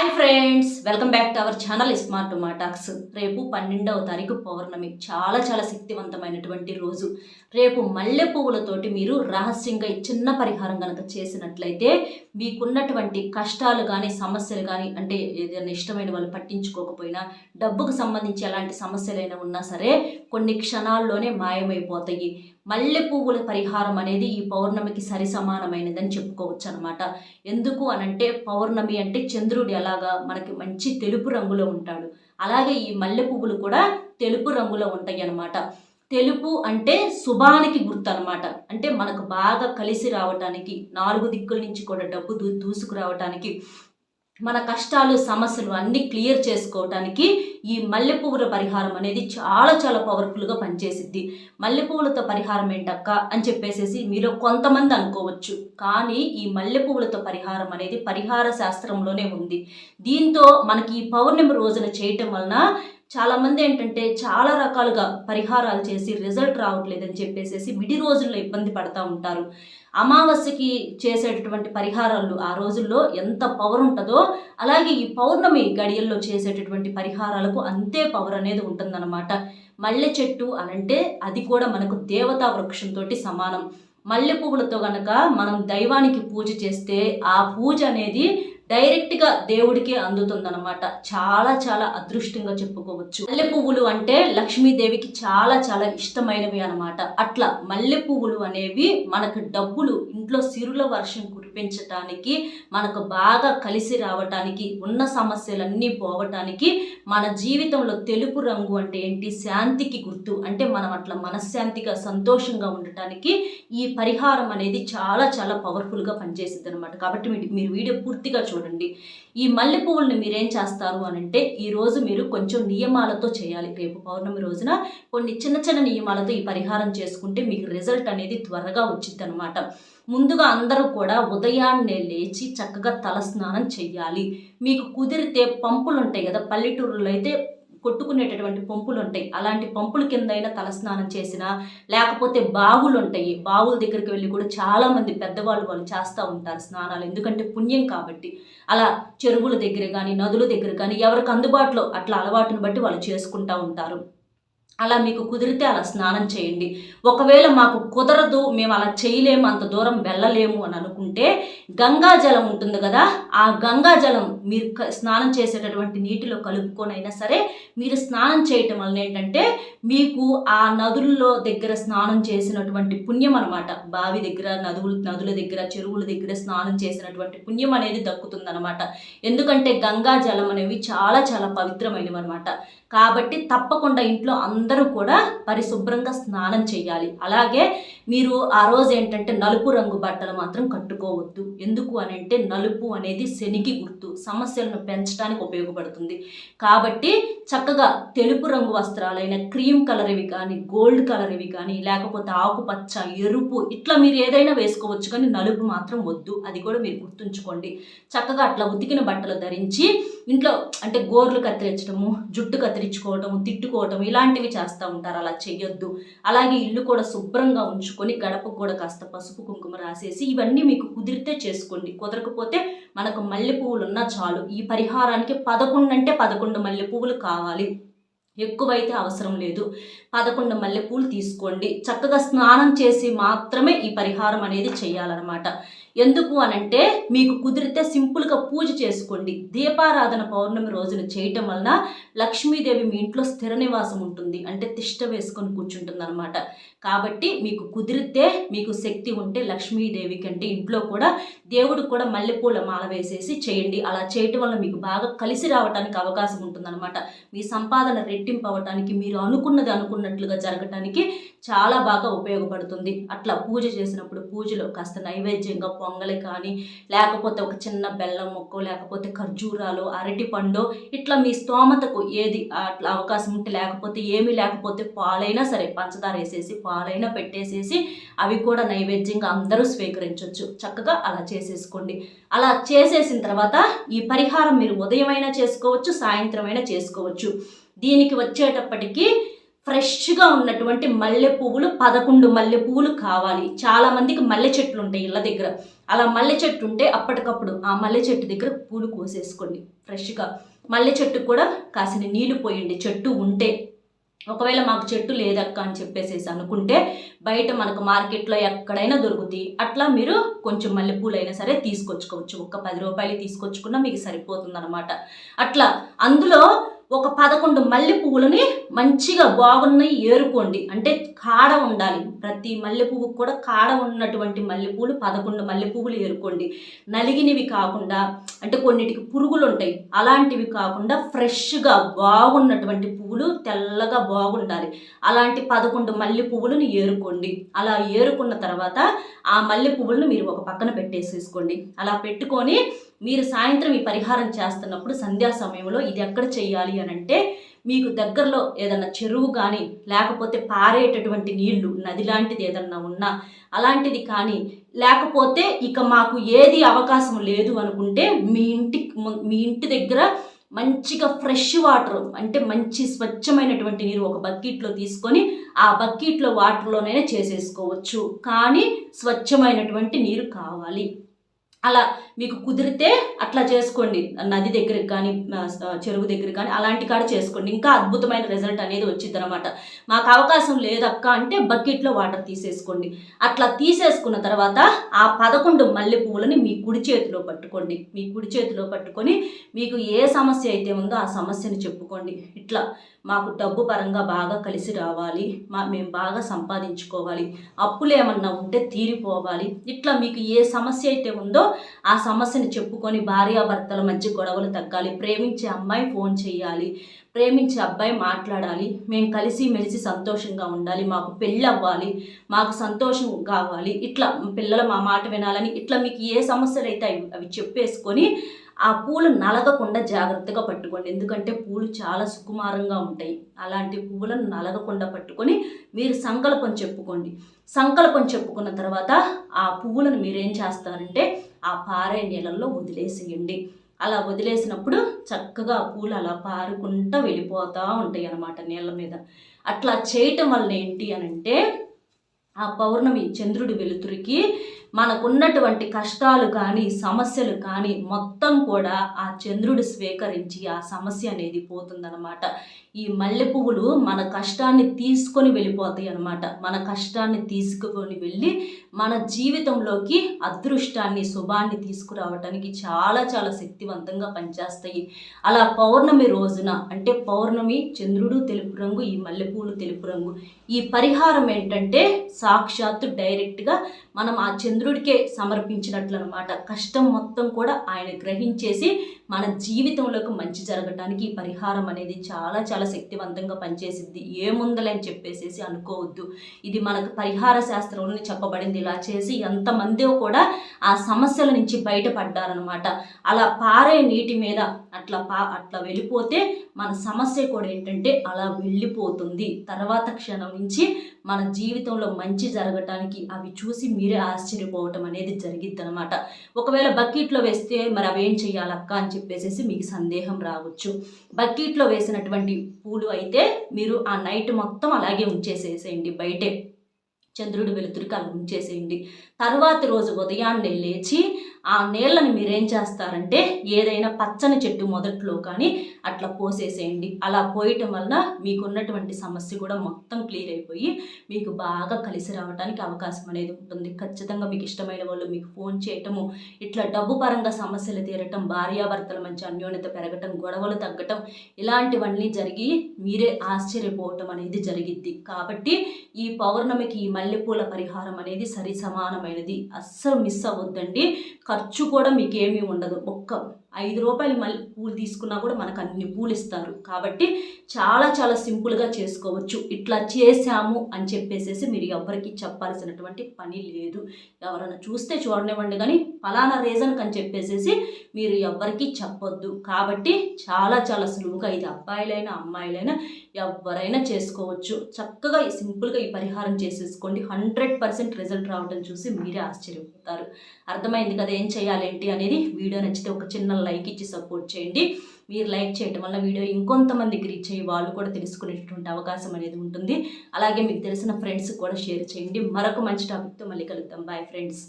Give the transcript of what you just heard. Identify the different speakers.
Speaker 1: Hi friends welcome back to our channel smart మాటాక్స్ రేపు పన్నెండవ తారీఖు పౌర్ణమి. చాలా చాలా శక్తివంతమైనటువంటి రోజు. రేపు మల్లె పువ్వులతోటి మీరు రహస్యంగా చిన్న పరిహారం కనుక చేసినట్లయితే మీకున్నటువంటి కష్టాలు కానీ సమస్యలు కానీ అంటే ఏదైనా ఇష్టమైన వాళ్ళు పట్టించుకోకపోయినా డబ్బుకు సంబంధించి ఎలాంటి సమస్యలైనా ఉన్నా సరే కొన్ని క్షణాల్లోనే మాయమైపోతాయి. మల్లె పువ్వుల పరిహారం అనేది ఈ పౌర్ణమికి సరి సమానమైనదని చెప్పుకోవచ్చు అనమాట ఎందుకు అనంటే పౌర్ణమి అంటే చంద్రుడు ఎలాగా మనకి మంచి తెలుపు రంగులో ఉంటాడు. అలాగే ఈ మల్లె పువ్వులు కూడా తెలుపు రంగులో ఉంటాయి అన్నమాట తెలుపు అంటే శుభానికి గుర్తు అనమాట అంటే మనకు బాగా కలిసి రావటానికి నాలుగు దిక్కుల నుంచి కూడా డబ్బు దూ దూసుకురావటానికి మన కష్టాలు సమస్యలు అన్నీ క్లియర్ చేసుకోవటానికి ఈ మల్లె పువ్వుల పరిహారం అనేది చాలా చాలా పవర్ఫుల్గా పనిచేసిద్ది. మల్లె పువ్వులతో పరిహారం ఏంటక్క అని చెప్పేసేసి మీలో కొంతమంది అనుకోవచ్చు. కానీ ఈ మల్లె పువ్వులతో పరిహారం అనేది పరిహార శాస్త్రంలోనే ఉంది. దీంతో మనకి ఈ పౌర్ణమి రోజున చేయటం వలన చాలామంది ఏంటంటే చాలా రకాలుగా పరిహారాలు చేసి రిజల్ట్ రావట్లేదని చెప్పేసి విడి రోజుల్లో ఇబ్బంది పడతా ఉంటారు. అమావాస్యకి చేసేటటువంటి పరిహారాలు ఆ రోజుల్లో ఎంత పవర్ ఉంటుందో అలాగే ఈ పౌర్ణమి గడియల్లో చేసేటటువంటి పరిహారాలకు అంతే పవర్ అనేది ఉంటుందన్నమాట. మల్లె చెట్టు అనంటే అది కూడా మనకు దేవతా వృక్షంతో సమానం. మల్లె పువ్వులతో గనక మనం దైవానికి పూజ చేస్తే ఆ పూజ అనేది డైరెక్ట్గా దేవుడికే అందుతుందన్నమాట. చాలా చాలా అదృష్టంగా చెప్పుకోవచ్చు. మల్లె పువ్వులు అంటే లక్ష్మీదేవికి చాలా చాలా ఇష్టమైనవి అనమాట అట్లా మల్లె పువ్వులు అనేవి మనకు డబ్బులు ఇంట్లో సిరుల వర్షం విడిపించటానికి మనకు బాగా కలిసి రావటానికి ఉన్న సమస్యలన్నీ పోవటానికి మన జీవితంలో తెలుపు రంగు అంటే ఏంటి? శాంతికి గుర్తు. అంటే మనం అట్లా మనశ్శాంతిగా సంతోషంగా ఉండటానికి ఈ పరిహారం అనేది చాలా చాలా పవర్ఫుల్గా పనిచేసింది అనమాట కాబట్టి మీరు- వీడియో పూర్తిగా చూడండి. ఈ మల్లె పువ్వుల్ని మీరేం చేస్తారు అని అంటే ఈరోజు మీరు కొంచెం నియమాలతో చేయాలి. రేపు పౌర్ణమి రోజున కొన్ని చిన్న చిన్న నియమాలతో ఈ పరిహారం చేసుకుంటే మీకు రిజల్ట్ అనేది త్వరగా వచ్చింది అనమాట ముందుగా అందరూ కూడా ఉదయాన్నే లేచి చక్కగా తలస్నానం చెయ్యాలి. మీకు కుదిరితే పంపులు ఉంటాయి కదా పల్లెటూరులో అయితే కొట్టుకునేటటువంటి పంపులు ఉంటాయి అలాంటి పంపుల కింద అయినా తలస్నానం చేసినా లేకపోతే బావులు ఉంటాయి బావుల దగ్గరికి వెళ్ళి కూడా చాలామంది పెద్దవాళ్ళు వాళ్ళు చేస్తూ ఉంటారు స్నానాలు. ఎందుకంటే పుణ్యం కాబట్టి. అలా చెరువుల దగ్గర కానీ నదుల దగ్గర కానీ ఎవరికి అందుబాటులో అట్లా అలవాటును బట్టి వాళ్ళు చేసుకుంటూ ఉంటారు. అలా మీకు కుదిరితే అలా స్నానం చేయండి. ఒకవేళ మాకు కుదరదు మేము అలా చేయలేము అంత దూరం వెళ్ళలేము అని అనుకుంటే గంగా జలం ఉంటుంది కదా ఆ గంగా జలం మీరు స్నానం చేసేటటువంటి నీటిలో కలుపుకొని అయినా సరే మీరు స్నానం చేయటం వలన ఏంటంటే మీకు ఆ నదుల్లో దగ్గర స్నానం చేసినటువంటి పుణ్యం అనమాట బావి దగ్గర నదులు నదుల దగ్గర చెరువుల దగ్గర స్నానం చేసినటువంటి పుణ్యం అనేది దక్కుతుందనమాట ఎందుకంటే గంగా జలం అనేవి చాలా చాలా పవిత్రమైనవి అనమాట కాబట్టి తప్పకుండా ఇంట్లో అందరూ కూడా పరిశుభ్రంగా స్నానం చేయాలి. అలాగే మీరు ఆ రోజు ఏంటంటే నలుపు రంగు బట్టలు మాత్రం కట్టుకోవద్దు. ఎందుకు అని అంటే నలుపు అనేది శనికి గుర్తు సమస్యలను పెంచడానికి ఉపయోగపడుతుంది. కాబట్టి చక్కగా తెలుపు రంగు వస్త్రాలైన క్రీమ్ కలర్ ఇవి కానీ గోల్డ్ కలర్ ఇవి కానీ లేకపోతే ఆకుపచ్చ ఎరుపు ఇట్లా మీరు ఏదైనా వేసుకోవచ్చు కానీ నలుపు మాత్రం వద్దు. అది కూడా మీరు గుర్తుంచుకోండి. చక్కగా అట్లా ఉతికిన బట్టలు ధరించి ఇంట్లో అంటే గోర్లు కత్తిరించడము జుట్టు కత్తిరించుకోవటము తిట్టుకోవటం ఇలాంటివి చేస్తూ ఉంటారు. అలా చెయ్యొద్దు. అలాగే ఇల్లు కూడా శుభ్రంగా ఉంచుకొని గడపకు కూడా కాస్త పసుపు కుంకుమ రాసేసి ఇవన్నీ మీకు కుదిరితే చేసుకోండి. కుదరకపోతే మనకు మల్లె పువ్వులు ఉన్నా చాలు. ఈ పరిహారానికి పదకొండు అంటే పదకొండు మల్లె పువ్వులు కావాలి. ఎక్కువైతే అవసరం లేదు. పదకొండు మల్లెపూలు తీసుకోండి. చక్కగా స్నానం చేసి మాత్రమే ఈ పరిహారం అనేది చేయాలన్నమాట. ఎందుకు అనంటే మీకు కుదిరితే సింపుల్గా పూజ చేసుకోండి. దీపారాధన పౌర్ణమి రోజున చేయటం వలన లక్ష్మీదేవి మీ ఇంట్లో స్థిర నివాసం ఉంటుంది. అంటే తిష్ట వేసుకొని కూర్చుంటుంది అనమాట కాబట్టి మీకు కుదిరితే మీకు శక్తి ఉంటే లక్ష్మీదేవి కంటే ఇంట్లో కూడా దేవుడు కూడా మల్లెపూల మాల వేసేసి చేయండి. అలా చేయటం వల్ల మీకు బాగా కలిసి రావడానికి అవకాశం ఉంటుందన్నమాట. మీ సంపాదన రెట్టింపు అవ్వటానికి మీరు అనుకున్నది అనుకున్న ఉన్నట్లుగా జరగటానికి చాలా బాగా ఉపయోగపడుతుంది. అట్లా పూజ చేసినప్పుడు పూజలో కాస్త నైవేద్యంగా పొంగలి కానీ లేకపోతే ఒక చిన్న బెల్లం మొక్క లేకపోతే ఖర్జూరాలు అరటి పండు ఇట్లా మీ స్తోమతకు ఏది అట్లా అవకాశం ఉంటే లేకపోతే ఏమీ లేకపోతే పాలైనా సరే పంచదార వేసేసి పాలైనా పెట్టేసేసి అవి కూడా నైవేద్యంగా అందరూ స్వీకరించవచ్చు చక్కగా అలా చేసేసుకోండి. అలా చేసేసిన తర్వాత ఈ పరిహారం మీరు ఉదయం అయినా చేసుకోవచ్చు సాయంత్రం అయినా చేసుకోవచ్చు. దీనికి వచ్చేటప్పటికీ ఫ్రెష్గా ఉన్నటువంటి మల్లె పువ్వులు పదకొండు మల్లె పువ్వులు కావాలి. చాలా మందికి మల్లె చెట్లు ఉంటాయి ఇళ్ళ దగ్గర. అలా మల్లె చెట్టు ఉంటే అప్పటికప్పుడు ఆ మల్లె చెట్టు దగ్గర పూలు కోసేసుకోండి ఫ్రెష్గా. మల్లె చెట్టుకు కూడా కాసిన నీళ్ళు పోయండి చెట్టు ఉంటే. ఒకవేళ మాకు చెట్టు లేదక్క అని చెప్పేసేసి అనుకుంటే బయట మనకు మార్కెట్లో ఎక్కడైనా దొరుకుతాయి. అట్లా మీరు కొంచెం మల్లెపూలు అయినా సరే తీసుకొచ్చుకోవచ్చు. ఒక్క పది రూపాయలు తీసుకొచ్చుకున్నా మీకు సరిపోతుంది అట్లా అందులో ఒక పదకొండు మల్లె పువ్వులని మంచిగా బాగున్నాయి ఏరుకోండి. అంటే కాడ ఉండాలి. ప్రతి మల్లె పువ్వుకు కూడా కాడ ఉన్నటువంటి మల్లెపూలు పదకొండు మల్లె పువ్వులు ఏరుకోండి. నలిగినవి కాకుండా అంటే కొన్నిటికి పురుగులు ఉంటాయి. అలాంటివి కాకుండా ఫ్రెష్గా బాగున్నటువంటి పువ్వులు తెల్లగా బాగుండాలి. అలాంటి పదకొండు మల్లె పువ్వులను ఏరుకోండి. అలా ఏరుకున్న తర్వాత ఆ మల్లె పువ్వులను మీరు ఒక పక్కన పెట్టేసేసుకోండి. అలా పెట్టుకొని మీరు సాయంత్రం ఈ పరిహారం చేస్తున్నప్పుడు సంధ్యా సమయంలో ఇది ఎక్కడ చేయాలి అని అంటే మీకు దగ్గరలో ఏదన్నా చెరువు కానీ లేకపోతే పారేటటువంటి నీళ్ళు నది లాంటిది ఏదన్నా ఉన్నా అలాంటిది కానీ లేకపోతే ఇక మాకు ఏది అవకాశం లేదు అనుకుంటే మీ ఇంటి మీ ఇంటి దగ్గర మంచిగా ఫ్రెష్ వాటర్ అంటే మంచి స్వచ్ఛమైనటువంటి నీరు ఒక బకెట్లో తీసుకొని ఆ బకెట్లో వాటర్లోనైనా చేసేసుకోవచ్చు. కానీ స్వచ్ఛమైనటువంటి నీరు కావాలి. అలా మీకు కుదిరితే అట్లా చేసుకోండి. నది దగ్గరికి కానీ చెరువు దగ్గర కానీ అలాంటి కాడ చేసుకోండి. ఇంకా అద్భుతమైన రిజల్ట్ అనేది వచ్చింది అనమాట మాకు అవకాశం లేదక్క అంటే బకెట్లో వాటర్ తీసేసుకోండి. అట్లా తీసేసుకున్న తర్వాత ఆ పదకొండు మల్లె పువ్వులని మీ కుడి చేతిలో పట్టుకోండి. మీ కుడి చేతిలో పట్టుకొని మీకు ఏ సమస్య అయితే ఉందో ఆ సమస్యని చెప్పుకోండి. ఇట్లా మాకు డబ్బు పరంగా బాగా కలిసి రావాలి. మా మేము బాగా సంపాదించుకోవాలి. అప్పులు ఏమన్నా ఉంటే తీరిపోవాలి. ఇట్లా మీకు ఏ సమస్య అయితే ఉందో ఆ సమస్యని చెప్పుకొని భార్యాభర్తల మధ్య గొడవలు తగ్గాలి. ప్రేమించే అమ్మాయి ఫోన్ చేయాలి. ప్రేమించే అబ్బాయి మాట్లాడాలి. మేము కలిసి మెలిసి సంతోషంగా ఉండాలి. మాకు పెళ్ళి అవ్వాలి. మాకు సంతోషం కావాలి. ఇట్లా పిల్లలు మా మాట వినాలని ఇట్లా మీకు ఏ సమస్యలు అయితే అవి అవి చెప్పేసుకొని ఆ పూలు నలగకుండా జాగ్రత్తగా పట్టుకోండి. ఎందుకంటే పూలు చాలా సుకుమారంగా ఉంటాయి. అలాంటి పువ్వులను నలగకుండా పట్టుకొని మీరు సంకల్పం చెప్పుకోండి. సంకల్పం చెప్పుకున్న తర్వాత ఆ పువ్వులను మీరేం చేస్తారంటే ఆ పారే నీళ్ళల్లో వదిలేసేయండి అలా వదిలేసినప్పుడు చక్కగా పూలు అలా పారుకుంటూ వెళ్ళిపోతూ ఉంటాయి అన్నమాట నీళ్ళ మీద. అట్లా చేయటం వల్ల ఏంటి అని అంటే ఆ పౌర్ణమి చంద్రుడి వెలుతురికి మనకున్నటువంటి కష్టాలు కానీ సమస్యలు కానీ మొత్తం కూడా ఆ చంద్రుడు స్వీకరించి ఆ సమస్య అనేది పోతుందన్నమాట. ఈ మల్లె పువ్వులు మన కష్టాన్ని తీసుకొని వెళ్ళిపోతాయి అన్నమాట. మన కష్టాన్ని తీసుకొని వెళ్ళి మన జీవితంలోకి అదృష్టాన్ని శుభాన్ని తీసుకురావటానికి చాలా చాలా శక్తివంతంగా పనిచేస్తాయి. అలా పౌర్ణమి రోజున అంటే పౌర్ణమి చంద్రుడు తెలుపు రంగు ఈ మల్లెపూలు తెలుపు రంగు ఈ పరిహారం ఏంటంటే సాక్షాత్తు డైరెక్ట్గా మనం ఆ చంద్రుడికే సమర్పించినట్లు అనమాట కష్టం మొత్తం కూడా ఆయన గ్రహించేసి మన జీవితంలోకి మంచి జరగటానికి ఈ పరిహారం అనేది చాలా చాలా శక్తివంతంగా పనిచేసిద్ది. ఏముందలని చెప్పేసేసి అనుకోవద్దు. ఇది మనకు పరిహార శాస్త్రంలో చెప్పబడింది. ఇలా చేసి ఎంతమంది కూడా ఆ సమస్యల నుంచి బయటపడ్డారనమాట అలా పారే నీటి మీద అట్లా పా అట్లా వెళ్ళిపోతే మన సమస్య కూడా ఏంటంటే అలా వెళ్ళిపోతుంది. తర్వాత క్షణం నుంచి మన జీవితంలో మంచి జరగటానికి అవి చూసి మీరే ఆశ్చర్యపోవటం అనేది జరిగిద్ది అనమాట ఒకవేళ బకెట్లో వేస్తే మరి అవేం చేయాలక్క అని చెప్పేసి మీకు సందేహం రావచ్చు. బకెట్లో వేసినటువంటి పూలు అయితే మీరు ఆ నైట్ మొత్తం అలాగే ఉంచేసేసేయండి బయటే. చంద్రుడి వెలుతురికి అలా ఉంచేసేయండి. తర్వాత రోజు ఉదయాన్నే లేచి ఆ నీళ్ళని మీరేం చేస్తారంటే ఏదైనా పచ్చని చెట్టు మొదట్లో కానీ అట్లా పోసేసేయండి. అలా పోయటం వలన మీకున్నటువంటి సమస్య కూడా మొత్తం క్లియర్ అయిపోయి మీకు బాగా కలిసి రావడానికి అవకాశం అనేది ఉంటుంది. ఖచ్చితంగా మీకు ఇష్టమైన వాళ్ళు మీకు ఫోన్ చేయటము ఇట్లా డబ్బు పరంగా సమస్యలు తీరటం భార్యాభర్తల మధ్య అన్యోన్యత పెరగటం గొడవలు తగ్గటం ఇలాంటివన్నీ జరిగి మీరే ఆశ్చర్యపోవటం అనేది జరిగిద్ది. కాబట్టి ఈ పౌర్ణమికి ఈ మల్లెపూల పరిహారం అనేది సరి సమానమైనది. అస్సలు మిస్ అవ్వద్దండి. ఖర్చు కూడా మీకు ఏమీ ఉండదు. ఒక్క ఐదు రూపాయలు మళ్ళీ పూలు తీసుకున్నా కూడా మనకు అన్ని పూలు ఇస్తారు కాబట్టి చాలా చాలా సింపుల్గా చేసుకోవచ్చు. ఇట్లా చేశాము అని చెప్పేసేసి మీరు ఎవరికి చెప్పాల్సినటువంటి పని లేదు. ఎవరైనా చూస్తే చూడనివ్వండి కానీ ఫలానా రీజన్కి అని చెప్పేసేసి మీరు ఎవరికి చెప్పొద్దు. కాబట్టి చాలా చాలా సులువుగా ఇది అబ్బాయిలైనా అమ్మాయిలైనా ఎవరైనా చేసుకోవచ్చు. చక్కగా సింపుల్గా ఈ పరిహారం చేసేసుకోండి. హండ్రెడ్ పర్సెంట్ రిజల్ట్ రావడం చూసి మీరే ఆశ్చర్యపోతారు. అర్థమైంది కదా ఏం చేయాలి ఏంటి అనేది. వీడియో నచ్చితే ఒక చిన్న లైక్ ఇచ్చి సపోర్ట్ చేయండి. మీరు లైక్ చేయడం వల్ల వీడియో ఇంకొంతమందికి రీచ్ అయ్యి వాళ్ళు కూడా తెలుసుకునేటువంటి అవకాశం అనేది ఉంటుంది. అలాగే మీకు తెలిసిన ఫ్రెండ్స్ కూడా షేర్ చేయండి. మరొక మంచి టాపిక్తో మళ్ళీ కలుద్దాం. Bye friends